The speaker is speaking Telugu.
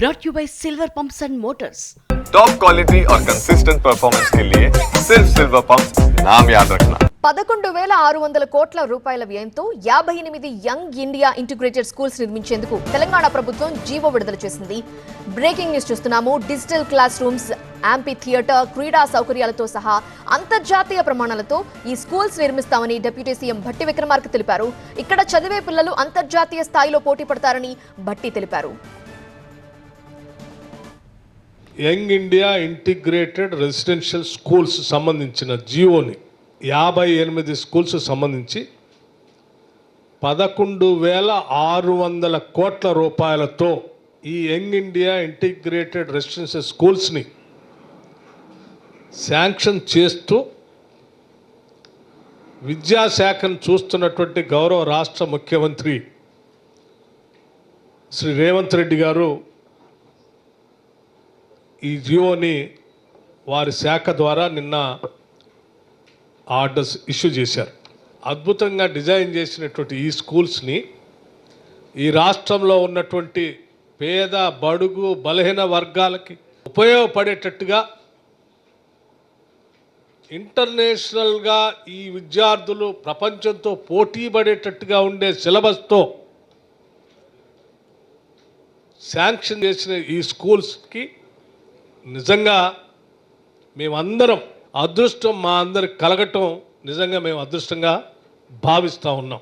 brought you by Silver Pumps and Motors. Top quality और कंसिस्टेंट परफॉर्मेंस के लिए सिर्फ सिल्वर पंप नाम याद रखना పదకొండు వేల ఆరు వందల కోట్ల రూపాయల వ్యయంతో యాభై ఎనిమిది యంగ్ ఇండియా ఇంటిగ్రేటెడ్ స్కూల్స్ నిర్మించేందుకు తెలంగాణ ప్రభుత్వం జీవో విడుదల చేసింది బ్రేకింగ్ న్యూస్ చూస్తున్నాము digital class rooms amphitheatre క్రీడా సౌకర్యాలతో సహా అంతర్జాతీయ ప్రమాణాలతో ఈ స్కూల్స్ నిర్మిస్తామని డిప్యూటీ సీఎం భట్టి విక్రమార్క తెలిపారు ఇక్కడ చదివే పిల్లలు అంతర్జాతీయ స్థాయిలో పోటీ పడతారని భట్టి తెలిపారు Young India integrated residential schools సంబంధించిన జియోని. యాభై ఎనిమిది స్కూల్స్ సంబంధించి పదకొండు వేల ఆరు వందల కోట్ల రూపాయలతో ఈ యంగ్ ఇండియా ఇంటిగ్రేటెడ్ రెసిడెన్షియల్ స్కూల్స్ని శాంక్షన్ చేస్తూ విద్యాశాఖను చూస్తున్నటువంటి గౌరవ రాష్ట్ర ముఖ్యమంత్రి శ్రీ రేవంత్ రెడ్డి గారు ఈ జియోని వారి శాఖ ద్వారా నిన్న ఆర్డర్స్ ఇష్యూ చేశారు. అద్భుతంగా డిజైన్ చేసినటువంటి ఈ స్కూల్స్ని ఈ రాష్ట్రంలో ఉన్నటువంటి పేద బడుగు బలహీన వర్గాలకి ఉపయోగపడేటట్టుగా ఇంటర్నేషనల్గా ఈ విద్యార్థులు ప్రపంచంతో పోటీ పడేటట్టుగా ఉండే సిలబస్తో శాంక్షన్ చేసిన ఈ స్కూల్స్కి నిజంగా మేమందరం అదృష్టం మా అందరికి కలగటం నిజంగా మేము అదృష్టంగా భావిస్తూ ఉన్నాం.